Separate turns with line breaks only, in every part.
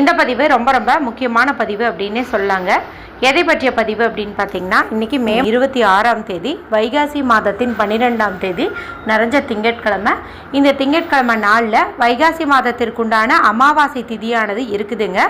இந்த பதிவு ரொம்ப ரொம்ப முக்கியமான பதிவு அப்படின்னே சொல்லாங்க. எதை பற்றிய பதிவு அப்படின்னு பார்த்தீங்கன்னா இன்றைக்கி மே இருபத்தி ஆறாம் தேதி வைகாசி மாதத்தின் பன்னிரெண்டாம் தேதி நிறைஞ்ச திங்கட்கிழமை. இந்த திங்கட்கிழமை நாளில் வைகாசி மாதத்திற்குண்டான அமாவாசை திதியானது இருக்குதுங்க.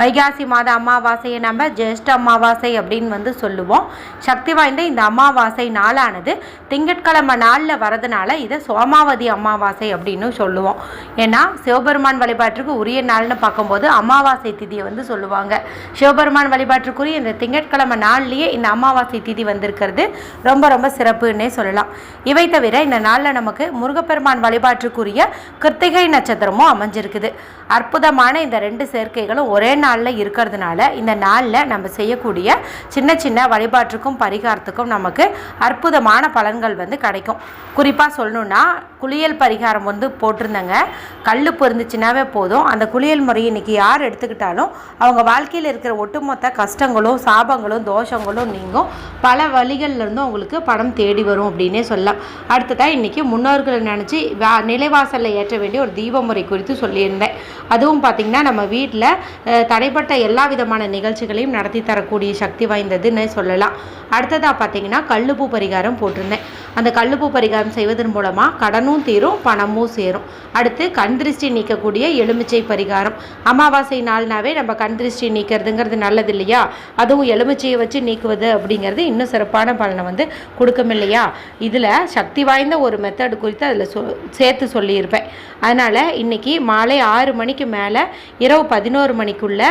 வைகாசி மாத அமாவாசையை நம்ம ஜேஷ்ட அமாவாசை அப்படின்னு வந்து சொல்லுவோம். சக்தி வாய்ந்த இந்த அமாவாசை நாளானது திங்கட்கிழமை நாளில் வரதுனால இதை சோமாவதி அமாவாசை அப்படின்னு சொல்லுவோம். ஏன்னா சிவபெருமான் வழிபாட்டுக்கு உரிய நாள்னு பார்க்கும்போது அமாவாசை திதியை வந்து சொல்லுவாங்க. சிவபெருமான் வழிபாட்டுக்குரிய இந்த திங்கட்கிழமை நாள்லேயே இந்த அமாவாசை திதி வந்திருக்கிறது. ரொம்ப ரொம்ப சிறப்புன்னே சொல்லலாம். இவை தவிர இந்த நாளில் நமக்கு முருகப்பெருமான் வழிபாட்டுக்குரிய கிருத்திகை நட்சத்திரமும் அமைஞ்சிருக்குது. அற்புதமான இந்த ரெண்டு சேர்க்கைகளும் ஒரே நாளில் இருக்கிறதுனால இந்த நாளில் நம்ம செய்யக்கூடிய சின்ன சின்ன வழிபாட்டுக்கும் பரிகாரத்துக்கும் நமக்கு அற்புதமான பலன்கள் வந்து கிடைக்கும். குறிப்பாக சொல்லணுன்னா குளியல் பரிகாரம் வந்து போட்டிருந்தேங்க. கல் இருந்துச்சுன்னாவே போதும். அந்த குளியல் முறை இன்றைக்கி யார் எடுத்துக்கிட்டாலும் அவங்க வாழ்க்கையில் இருக்கிற ஒட்டுமொத்த கஷ்டங்களும் சாபங்களும் தோஷங்களும் நீங்கும். பல வழிகள்ல இருந்தும் பணம் தேடி வரும் அப்படின்னே சொல்லலாம். அடுத்ததாக இன்றைக்கி முன்னோர்களை நினச்சி வா நிலைவாசலில் ஏற்ற வேண்டிய ஒரு தீப முறை குறித்து சொல்லியிருந்தேன். அதுவும் பார்த்திங்கன்னா நம்ம வீட்டில் தடைப்பட்ட எல்லா விதமான நிகழ்ச்சிகளையும் நடத்தி தரக்கூடிய சக்தி வாய்ந்ததுன்னு சொல்லலாம். அடுத்ததாக பார்த்தீங்கன்னா கல்லுப்பு பரிகாரம் போட்டிருந்தேன். அந்த கல்லுப்பு பரிகாரம் செய்வதன் மூலமாக கடனும் தீரும் பணமும் சேரும். அடுத்து கண் திருஷ்டி நீக்கக்கூடிய எலுமிச்சை பரிகாரம். அமாவாசை நாள்னாவே நம்ம கண் திருஷ்டி நீக்கிறதுங்கிறது நல்லது இல்லையா அதுவும் எலுமிச்சையை வச்சு நீக்குவது அப்படிங்கிறது இன்னும் சிறப்பான பலனை வந்து கொடுக்கும் இல்லையா? இதில் சக்தி வாய்ந்த ஒரு மெத்தடு குறித்து அதில் சொ சேர்த்து சொல்லியிருப்பேன். அதனால் இன்றைக்கி மாலை ஆறு மணிக்கு மேலே இரவு பதினோரு மணிக்குள்ளே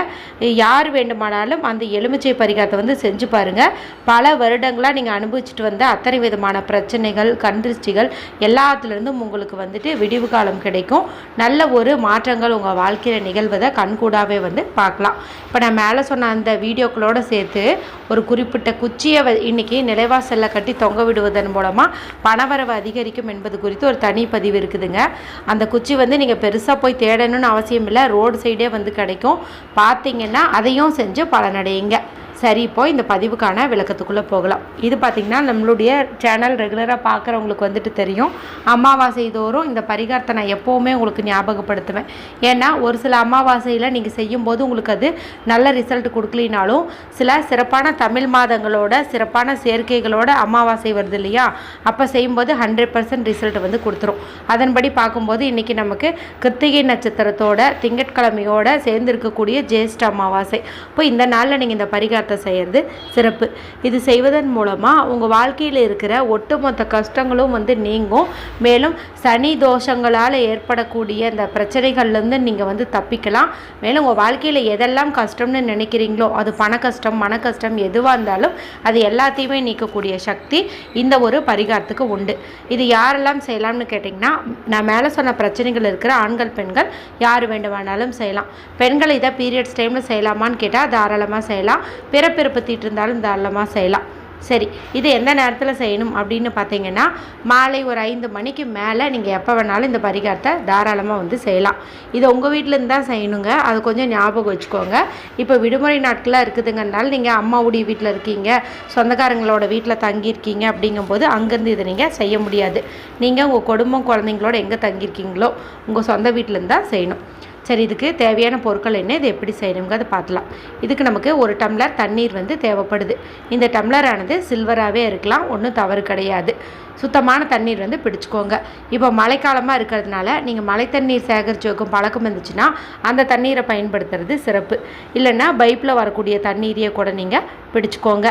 யார் வேண்டுமானாலும் அந்த எலுமிச்சை பரிகாரத்தை வந்து செஞ்சு பாருங்கள் பல வருடங்களாக நீங்கள் அனுபவிச்சுட்டு வந்த அத்தனை விதமான பிரச்சனைகள் கண் திருஷ்டிகள் எல்லாத்துலேருந்தும் உங்களுக்கு வந்துட்டு விடிவு காலம் கிடைக்கும். நல்ல ஒரு மாற்றங்கள் உங்கள் வாழ்க்கையில் நிகழ்வதை கூடாவே வந்து பார்க்கலாம். இப்போ நான் மேலே சொன்ன அந்த வீடியோக்களோடு சேர்த்து ஒரு குறிப்பிட்ட குச்சியை வ- இன்னைக்கு நிலைவாசலில் கட்டி தொங்க விடுவதன் மூலமாக பணவரவு அதிகரிக்கும் என்பது குறித்து ஒரு தனி பதிவு இருக்குதுங்க. அந்த குச்சி வந்து நீங்கள் பெருசாக போய் தேடணும்னு அவசியம் இல்லை. ரோடு சைடே வந்து கிடைக்கும். பார்த்தீங்கன்னா அதையும் செஞ்சு பலனடையுங்க. சரி இப்போ இந்த பதிவுக்கான விளக்கத்துக்குள்ளே போகலாம். இது பார்த்திங்கன்னா நம்மளுடைய சேனல் ரெகுலராக பார்க்குறவங்களுக்கு வந்துட்டு தெரியும். அமாவாசை தோறும் இந்த பரிகாரத்தை நான் எப்போவுமே உங்களுக்கு ஞாபகப்படுத்துவேன். ஏன்னா ஒரு சில அமாவாசையில் நீங்கள் செய்யும்போது உங்களுக்கு அது நல்ல ரிசல்ட் கொடுக்கலினாலும் சில சிறப்பான தமிழ் மாதங்களோட சிறப்பான சேர்க்கைகளோட அமாவாசை வருது இல்லையா? அப்போ செய்யும்போது ஹண்ட்ரட் பர்சன்ட் ரிசல்ட் வந்து கொடுத்துரும். அதன்படி பார்க்கும்போது இன்றைக்கி நமக்கு கிருத்திகை நட்சத்திரத்தோட திங்கட்கிழமையோட சேர்ந்து இருக்கக்கூடிய ஜேஷ்ட அமாவாசை. இப்போ இந்த நாளில் நீங்கள் இந்த பரிகாரத்தை செய்கிறது சிறப்பு. இது செய்வதன் மூலமாக உங்கள் வாழ்க்கையில் இருக்கிற ஒட்டுமொத்த கஷ்டங்களும் வந்து நீங்கும். மேலும் சனி தோஷங்களால் ஏற்படக்கூடிய அந்த பிரச்சனைகள்லேருந்து நீங்கள் வந்து தப்பிக்கலாம். மேலும் உங்கள் வாழ்க்கையில் எதெல்லாம் கஷ்டம்னு நினைக்கிறீங்களோ அது பண கஷ்டம் மன கஷ்டம் எதுவாக இருந்தாலும் அது எல்லாத்தையுமே நீக்கக்கூடிய சக்தி இந்த ஒரு பரிகாரத்துக்கு உண்டு. இது யாரெல்லாம் செய்யலாம்னு கேட்டிங்கன்னா நான் மேலே சொன்ன பிரச்சனைகள் இருக்கிற ஆண்கள் பெண்கள் யார் வேண்டுமானாலும் செய்யலாம். பெண்கள் இதை பீரியட்ஸ் டைமில் செய்யலாமான்னு கேட்டால் தாராளமாக செய்யலாம். பிறப்பிறப்பு தீட்டு இருந்தாலும் தாராளமாக செய்யலாம். சரி இது எந்த நேரத்தில் செய்யணும் அப்படின்னு பார்த்தீங்கன்னா மாலை ஒரு ஐந்து மணிக்கு மேலே நீங்கள் எப்போ வேணாலும் இந்த பரிகாரத்தை தாராளமாக வந்து செய்யலாம். இது உங்கள் வீட்டிலேருந்து தான் செய்யணுங்க. அது கொஞ்சம் ஞாபகம் வச்சுக்கோங்க. இப்போ விடுமுறை நாட்களாக இருக்குதுங்கனால நீங்கள் அம்மாவுடைய வீட்டில் இருக்கீங்க சொந்தக்காரங்களோட வீட்டில் தங்கியிருக்கீங்க அப்படிங்கும்போது அங்கேருந்து இதை நீங்கள் செய்ய முடியாது. நீங்கள் உங்கள் குடும்பம் குழந்தைங்களோட எங்கே தங்கியிருக்கீங்களோ உங்கள் சொந்த வீட்டிலேருந்து தான் செய்யணும். சரி இதுக்கு தேவையான பொருட்கள் என்ன இது எப்படி செய்யணுங்கிறத பார்க்கலாம் இதுக்கு நமக்கு ஒரு டம்ளர் தண்ணீர் வந்து தேவைப்படுது. இந்த டம்ளரானது சில்வராகவே இருக்கலாம் ஒன்றும் தவறு கிடையாது. சுத்தமான தண்ணீர் வந்து பிடிச்சிக்கோங்க. இப்போ மழைக்காலமாக இருக்கிறதுனால நீங்கள் மழை தண்ணீர் சேகரித்து வைக்கும் பழக்கம் இருந்துச்சுன்னா அந்த தண்ணீரை பயன்படுத்துறது சிறப்பு. இல்லைன்னா பைப்பில் வரக்கூடிய தண்ணீரையே கூட நீங்கள் பிடிச்சிக்கோங்க.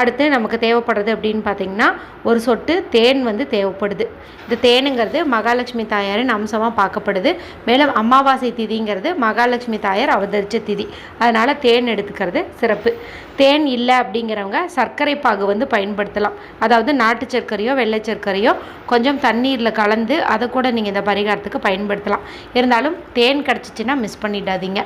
அடுத்து நமக்கு தேவைப்படுறது அப்படின்னு பார்த்தீங்கன்னா ஒரு சொட்டு தேன் வந்து தேவைப்படுது. இந்த தேனுங்கிறது மகாலட்சுமி தாயாரின் அம்சமாக பார்க்கப்படுது. மேலும் அமாவாசை அப்படிங்கிறது மகாலட்சுமி தாயார் அவதரித்த திதி. அதனால் தேன் எடுத்துக்கிறது சிறப்பு. தேன் இல்லை அப்படிங்கிறவங்க சர்க்கரை பாகு வந்து பயன்படுத்தலாம். அதாவது நாட்டு சர்க்கரையோ வெள்ளை சர்க்கரையோ கொஞ்சம் தண்ணீரில் கலந்து அதை கூட நீங்கள் இந்த பரிகாரத்துக்கு பயன்படுத்தலாம். இருந்தாலும் தேன் கிடச்சிச்சின்னா மிஸ் பண்ணிடாதீங்க.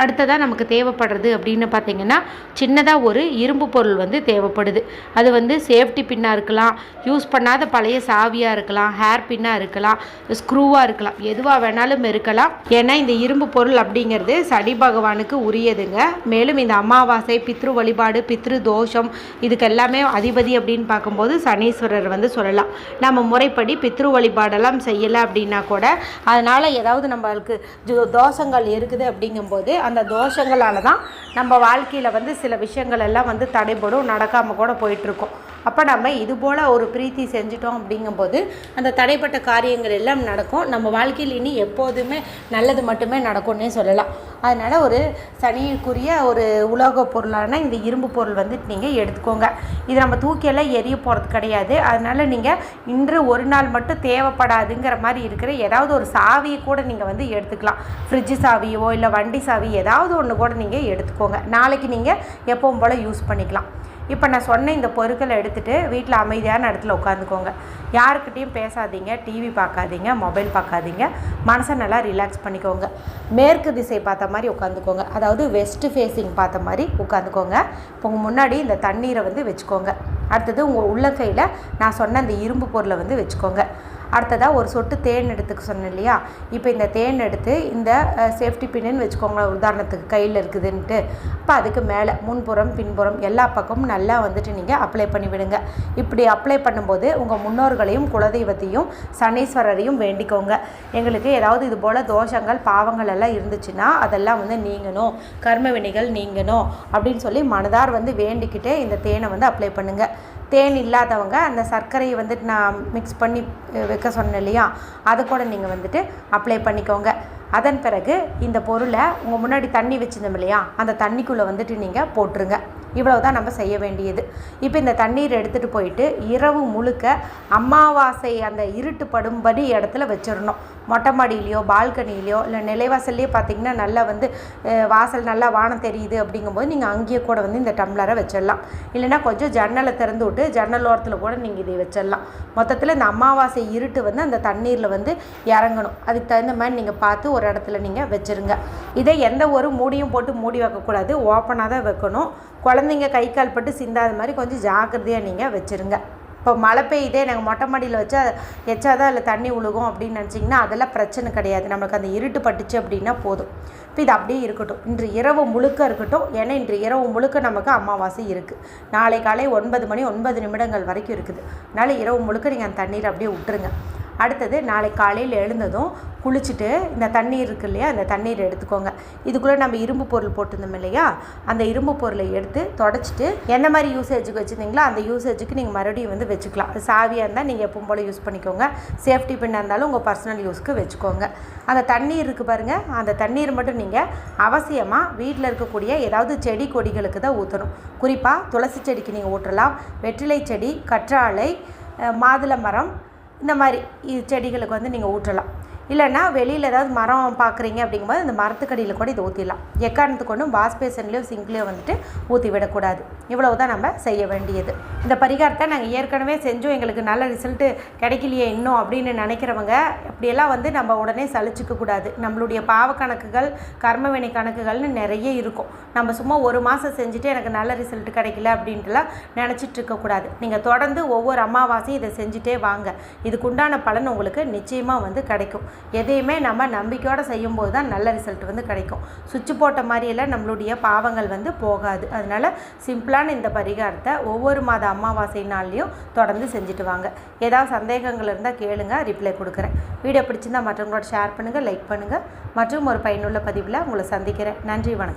அடுத்ததாக நமக்கு தேவைப்படுறது அப்படின்னு பார்த்தீங்கன்னா சின்னதாக ஒரு இரும்பு பொருள் வந்து தேவைப்படுது. அது வந்து சேஃப்டி பின்னாக இருக்கலாம் யூஸ் பண்ணாத பழைய சாவியாக இருக்கலாம் ஹேர் பின்னாக இருக்கலாம் ஸ்க்ரூவாக இருக்கலாம் எதுவாக வேணாலும் இருக்கலாம். ஏன்னா இந்த இரும்பு பொருள் அப்படிங்கிறது சனி பகவானுக்கு உரியதுங்க. மேலும் இந்த அமாவாசை பித்ரு வழிபாடு பித்ரு தோஷம் இதுக்கு எல்லாமே அதிபதி அப்படின்னு பார்க்கும்போது சனீஸ்வரர் வந்து சொல்லலாம். நம்ம முறைப்படி பித்ரு வழிபாடெல்லாம் செய்யலை அப்படின்னா கூட அதனால் ஏதாவது நம்மளுக்கு தோஷங்கள் இருக்குது அப்படிங்கும்போது அந்த தோஷங்களால் தான் நம்ம வாழ்க்கையில் வந்து சில விஷயங்கள் எல்லாம் வந்து தடைபடும் நடக்காமல் கூட போயிட்டுருக்கோம் அப்போ நம்ம இது போல் ஒரு பிரீத்தி செஞ்சிட்டோம் அப்படிங்கும்போது அந்த தடைப்பட்ட காரியங்கள் எல்லாம் நடக்கும். நம்ம வாழ்க்கையில் இனி எப்போதுமே நல்லது மட்டுமே நடக்கும்னே சொல்லலாம். அதனால் ஒரு சனிக்குரிய ஒரு உலோக பொருளான இந்த இரும்பு பொருள் வந்து நீங்கள் எடுத்துக்கோங்க. இது நம்ம தூக்கியெல்லாம் எரிய போகிறது கிடையாது. அதனால் நீங்கள் இன்று ஒரு நாள் மட்டும் தேவைப்படாதுங்கிற மாதிரி இருக்கிற ஏதாவது ஒரு சாவியை கூட நீங்கள் வந்து எடுத்துக்கலாம். ஃப்ரிட்ஜு சாவியோ இல்லை வண்டி சாவி ஏதாவது ஒன்று கூட நீங்கள் எடுத்துக்கோங்க. நாளைக்கு நீங்கள் எப்பவும் போல் யூஸ் பண்ணிக்கலாம். இப்போ நான் சொன்ன இந்த பொருட்களை எடுத்துகிட்டு வீட்டில் அமைதியான இடத்துல உட்காந்துக்கோங்க. யாருக்கிட்டேயும் பேசாதீங்க டிவி பார்க்காதீங்க மொபைல் பார்க்காதீங்க. மனசை நல்லா ரிலாக்ஸ் பண்ணிக்கோங்க. மேற்கு திசை பார்த்த மாதிரி உட்காந்துக்கோங்க. அதாவது வெஸ்ட் ஃபேஸிங் பார்த்த மாதிரி உட்காந்துக்கோங்க. இப்போ உங்கள் முன்னாடி இந்த தண்ணீரை வந்து வச்சுக்கோங்க. அடுத்தது உங்கள் உள்ளக்கையில் நான் சொன்ன அந்த இரும்பு பொருளை வந்து வச்சுக்கோங்க. அடுத்ததாக ஒரு சொட்டு தேன் எடுத்துக்க சொன்னேன் இல்லையா? இப்போ இந்த தேன் எடுத்து இந்த சேஃப்டி பின்னு வச்சுக்கோங்களேன் உதாரணத்துக்கு கையில் இருக்குதுன்ட்டு. இப்போ அதுக்கு மேலே முன்புறம் பின்புறம் எல்லா பக்கமும் நல்லா வந்துட்டு நீங்கள் அப்ளை பண்ணி விடுங்க. இப்படி அப்ளை பண்ணும்போது உங்கள் முன்னோர்களையும் குலதெய்வத்தையும் சனீஸ்வரரையும் வேண்டிக்கோங்க. எங்களுக்கு ஏதாவது இது போல் தோஷங்கள் பாவங்கள் எல்லாம் இருந்துச்சுன்னா அதெல்லாம் வந்து நீங்கணும். கர்ம வினைகள் நீங்கணும். அப்படின்னு சொல்லி மனதார் வந்து வேண்டிக்கிட்டு இந்த தேனை வந்து அப்ளை பண்ணுங்கள் தேன் இல்லாதவங்க அந்த சர்க்கரையை வந்துட்டு நான் மிக்ஸ் பண்ணி வைக்க சொன்னேன் இல்லையா? அதை கூட நீங்கள் வந்துட்டு அப்ளை பண்ணிக்கோங்க. அதன் பிறகு இந்த பொருளை உங்கள் முன்னாடி தண்ணி வச்சுருந்தோம் இல்லையா? அந்த தண்ணிக்குள்ளே வந்துட்டு நீங்கள் போட்டுருங்க. இவ்வளவு தான் நம்ம செய்ய வேண்டியது. இப்போ இந்த தண்ணீர் எடுத்துகிட்டு போயிட்டு இரவு முழுக்க அமாவாசை அந்த இருட்டு படும்படி இடத்துல வச்சிடணும். மொட்டை மாடியிலையோ பால்கனிலையோ இல்லை நிலைவாசல்லையோ பார்த்திங்கன்னா நல்லா வந்து வாசல் நல்லா வானம் தெரியுது அப்படிங்கும்போது நீங்கள் அங்கேயே கூட வந்து இந்த டம்ளரை வச்சிடலாம். இல்லைனா கொஞ்சம் ஜன்னலை திறந்து விட்டு ஜன்னல் ஓரத்தில் கூட நீங்கள் இதை வச்சிடலாம். மொத்தத்தில் இந்த அமாவாசை இருட்டு வந்து அந்த தண்ணீரில் வந்து இறங்கணும். அதுக்கு தகுந்த மாதிரி நீங்கள் பார்த்து ஒரு இடத்துல நீங்கள் வச்சுருங்க. இதை எந்த ஒரு மூடியும் போட்டு மூடி வைக்கக்கூடாது. ஓப்பனாக தான் வைக்கணும். குழந்தைங்க கை கால் பட்டு சிந்தாத மாதிரி கொஞ்சம் ஜாக்கிரதையாக நீங்கள் வச்சுருங்க. இப்போ மழை பெய்யுதே நாங்கள் மொட்டை மாடியில் வச்சா எச்சாதான் அதில் தண்ணி உழுகும் அப்படின்னு நினச்சிங்கன்னா அதெல்லாம் பிரச்சனை கிடையாது. நம்மளுக்கு அந்த இருட்டு பட்டுச்சு அப்படின்னா போதும். இப்போ இது அப்படியே இருக்கட்டும். இன்று இரவு முழுக்க இருக்கட்டும். ஏன்னா இன்று இரவு முழுக்க நமக்கு அமாவாசை இருக்குது நாளை காலை ஒன்பது மணி ஒன்பது நிமிடங்கள் வரைக்கும் இருக்குது. அதனால் இரவு முழுக்க நீங்கள் அந்த தண்ணீர் அப்படியே விட்டுருங்க. அடுத்தது நாளை காலையில் எழுந்ததும் குளிச்சுட்டு இந்த தண்ணீர் இருக்கு இல்லையா அந்த தண்ணீர் எடுத்துக்கோங்க. இதுக்குள்ளே நம்ம இரும்பு பொருள் போட்டிருந்தோம் இல்லையா அந்த இரும்பு பொருளை எடுத்து தொடச்சிட்டு எந்த மாதிரி யூசேஜுக்கு வச்சுருந்தீங்களோ அந்த யூசேஜுக்கு நீங்கள் மறுபடியும் வந்து வச்சுக்கலாம். சாவியாக இருந்தால் நீங்கள் எப்பவும் போல் யூஸ் பண்ணிக்கோங்க. சேஃப்டி பின்னாக இருந்தாலும் உங்கள் பர்சனல் யூஸ்க்கு வச்சுக்கோங்க. அந்த தண்ணீர் இருக்குது பாருங்கள் அந்த தண்ணீர் மட்டும் நீங்கள் அவசியமாக வீட்டில் இருக்கக்கூடிய ஏதாவது செடி கொடிகளுக்கு தான் ஊற்றணும் குறிப்பாக துளசி செடிக்கு நீங்கள் ஊற்றலாம் வெற்றிலை செடி கற்றாழை மாதுளை மரம் இந்த மாதிரி செடிகளுக்கு வந்து நீங்கள் ஊற்றலாம். இல்லைன்னா வெளியில் ஏதாவது மரம் பார்க்குறீங்க அப்படிங்கும்போது அந்த மரத்துக்கடியில் கூட இதை ஊற்றிடலாம் எக்காரணத்துக்கு ஒன்றும் வாஷ் பேசன்லேயோ சிங்க்லேயோ வந்துட்டு ஊற்றி விடக்கூடாது. இவ்வளவு தான் நம்ம செய்ய வேண்டியது. இந்த பரிகாரத்தை நாங்கள் ஏற்கனவே செஞ்சோம். எங்களுக்கு நல்ல ரிசல்ட்டு கிடைக்கலையே இன்னும் அப்படின்னு நினைக்கிறவங்க அப்படியெல்லாம் வந்து நம்ம உடனே சலிச்சிக்கக்கூடாது நம்மளுடைய பாவ கணக்குகள் கர்மவினை கணக்குகள்னு நிறைய இருக்கும். நம்ம சும்மா ஒரு மாதம் செஞ்சுட்டு எனக்கு நல்ல ரிசல்ட் கிடைக்கல அப்படின்ட்டுலாம் நினச்சிட்டு இருக்கக்கூடாது நீங்கள் தொடர்ந்து ஒவ்வொரு அமாவாசையும் இதை செஞ்சுட்டே வாங்க. இதுக்குண்டான பலன் உங்களுக்கு நிச்சயமாக வந்து கிடைக்கும். எதையுமே நம்ம நம்பிக்கையோடு செய்யும்போது தான் நல்ல ரிசல்ட் வந்து கிடைக்கும். சுவிட்ச் போட்ட மாதிரியெல்லாம் நம்மளுடைய பாவங்கள் வந்து போகாது. அதனால் சிம்பிளான இந்த பரிகாரத்தை ஒவ்வொரு மாத அமாவாசை நாள்லேயும் தொடர்ந்து செஞ்சுட்டு வாங்க. ஏதாவது சந்தேகங்கள் இருந்தால் கேளுங்க ரிப்ளை கொடுக்குறேன். வீடியோ பிடிச்சிருந்தால் மற்றவங்களோட ஷேர் பண்ணுங்கள் லைக் பண்ணுங்கள் மற்றும் ஒரு பயனுள்ள பதிவில் உங்களை சந்திக்கிறேன். நன்றி வணக்கம்.